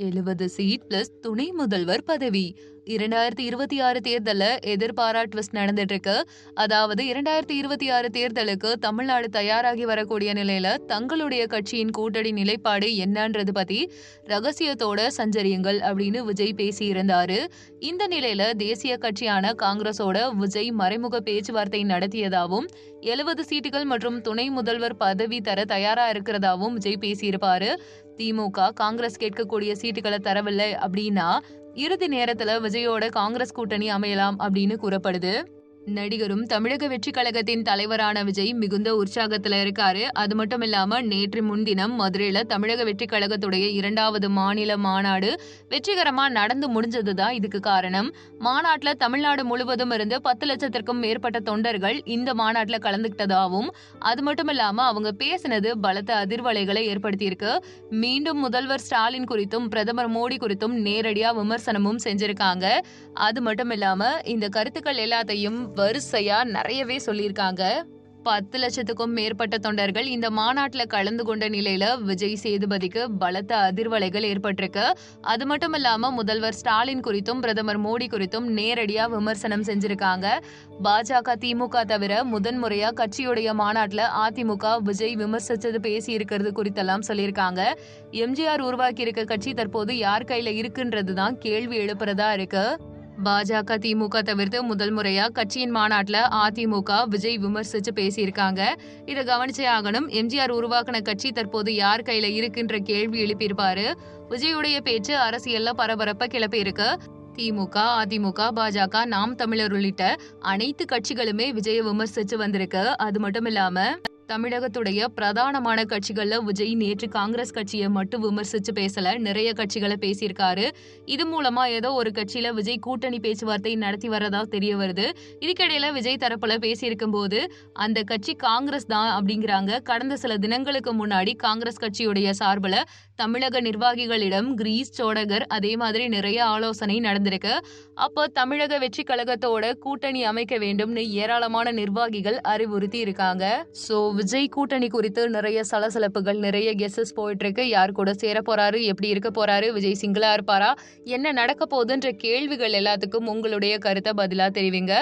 எழுபது seat plus துணை முதல்வர் பதவி. இரண்டாயிரத்தி இருபத்தி ஆறு தேர்தலில் எதிர்பாரா ட்விஸ்ட் நடந்துட்டு இருக்கு அதாவது இரண்டாயிரத்தி இருபத்தி ஆறு தேர்தலுக்கு தமிழ்நாடு தயாராகி வரக்கூடிய நிலையில தங்களுடைய கட்சியின் கூட்டணி நிலைப்பாடு என்னன்றது பத்தி ரகசியத்தோட சஞ்சரியுங்கள் அப்படின்னு விஜய் பேசியிருந்தாரு. இந்த நிலையில தேசிய கட்சியான காங்கிரஸோட விஜய் மறைமுக பேச்சுவார்த்தை நடத்தியதாகவும் எழுபது சீட்டுகள் மற்றும் துணை முதல்வர் பதவி தர தயாரா இருக்கிறதாவும் விஜய் பேசியிருப்பாரு. திமுக காங்கிரஸ் கேட்கக்கூடிய சீட்டுகளை தரவில்லை அப்படின்னா இறுதி நேரத்துல விஜயோட காங்கிரஸ் கூட்டணி அமையலாம் அப்படின்னு கூறப்படுது. நடிகரும் தமிழக வெற்றி கழகத்தின் தலைவரான விஜய் மிகுந்த உற்சாகத்துல இருக்காரு. அது மட்டும் இல்லாம நேற்று முன்தினம் மதுரையில தமிழக வெற்றி கழகத்துடைய இரண்டாவது மாநில மாநாடு வெற்றிகரமா நடந்து முடிஞ்சதுதான் இதுக்கு காரணம். மாநாட்டுல தமிழ்நாடு முழுவதும் இருந்து பத்து லட்சத்திற்கும் மேற்பட்ட தொண்டர்கள் இந்த மாநாட்டுல கலந்துகிட்டதாகவும் அது மட்டும் இல்லாம அவங்க பேசினது பலத்த அதிர்வலைகளை ஏற்படுத்தியிருக்கு. மீண்டும் முதல்வர் ஸ்டாலின் குறித்தும் பிரதமர் மோடி குறித்தும் நேரடியா விமர்சனமும் செஞ்சிருக்காங்க. அது மட்டும் இல்லாம இந்த கருத்துக்கள் எல்லாத்தையும் வரிசையா நிறையவே சொல்லியிருக்காங்க. பத்து லட்சத்துக்கும் மேற்பட்ட தொண்டர்கள் இந்த மாநாட்டுல கலந்து கொண்ட நிலையில விஜய் சேதுபதிக்கு பலத்த அதிர்வலைகள் ஏற்பட்டிருக்கு. அது மட்டும் இல்லாம முதல்வர் ஸ்டாலின் குறித்தும் பிரதமர் மோடி குறித்தும் நேரடியா விமர்சனம் செஞ்சிருக்காங்க. பாஜக திமுக தவிர முதன்முறையா கட்சியுடைய மாநாட்டுல அதிமுக விஜய் விமர்சிச்சது பேசி இருக்கிறது குறித்தெல்லாம் சொல்லியிருக்காங்க. எம்ஜிஆர் உருவாக்கி இருக்க கட்சி தற்போது யார் கையில இருக்குன்றது தான் கேள்வி எழுப்புறதா இருக்கு. பாஜக திமுக தவிர்த்து முதல் முறையா கட்சியின் மாநாட்டுல அதிமுக விஜய் விமர்சிச்சு பேசியிருக்காங்க. இதை கவனிச்சே ஆகணும். எம்ஜிஆர் உருவாக்கின கட்சி தற்போது யார் கையில இருக்குன்ற கேள்வி எழுப்பியிருப்பாரு. விஜயுடைய பேச்சு அரசியல்ல பரபரப்ப கிளப்பி இருக்கு. திமுக அதிமுக பாஜக நாம் தமிழர் உள்ளிட்ட அனைத்து கட்சிகளுமே விஜயை விமர்சிச்சு வந்திருக்கு. அது மட்டும் இல்லாம தமிழகத்துடைய பிரதானமான கட்சிகள்ல விஜய் நேற்று காங்கிரஸ் கட்சியை மட்டும் விமர்சிச்சு பேசல. நிறைய கட்சிகளை பேசியிருக்காரு. இது மூலமா ஏதோ ஒரு கட்சியில விஜய் கூட்டணி பேச்சுவார்த்தை நடத்தி வரதா தெரிய வருது. இதுக்கிடையில விஜய் தரப்புல பேசியிருக்கும் போது அந்த கட்சி காங்கிரஸ் தான் அப்படிங்கிறாங்க. கடந்த சில தினங்களுக்கு முன்னாடி காங்கிரஸ் கட்சியுடைய சார்பில் தமிழக நிர்வாகிகளிடம் கிரீஸ் சோடகர் அதே மாதிரி நிறைய ஆலோசனை நடந்திருக்கு. அப்போ தமிழக வெற்றி கழகத்தோட கூட்டணி அமைக்க வேண்டும்னு ஏராளமான நிர்வாகிகள் அறிவுறுத்தி இருக்காங்க சோ விஜய் கூட்டணி குறித்து நிறைய சலசலப்புகள் நிறைய கெஸஸ் போயிட்டு இருக்கு யார் கூட சேர போறாரு எப்படி இருக்க போறாரு விஜய் சிங்கிளா இருப்பாரா என்ன நடக்க போகுதுன்ற கேள்விகள் எல்லாத்துக்கும் உங்களுடைய கருத்தை பதிலா தெரிவிங்க.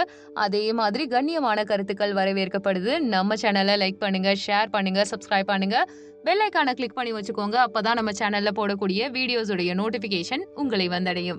அதே மாதிரி கண்ணியமான கருத்துக்கள் வரவேற்கப்படுது. நம்ம சேனலை லைக் பண்ணுங்க ஷேர் பண்ணுங்க சப்ஸ்கிரைப் பண்ணுங்க. பெல் ஐக்கானை கிளிக் பண்ணி வச்சுக்கோங்க. அப்பதான் நம்ம சேனல்ல போடக்கூடிய வீடியோஸுடைய நோட்டிபிகேஷன் உங்களை வந்தடையும்.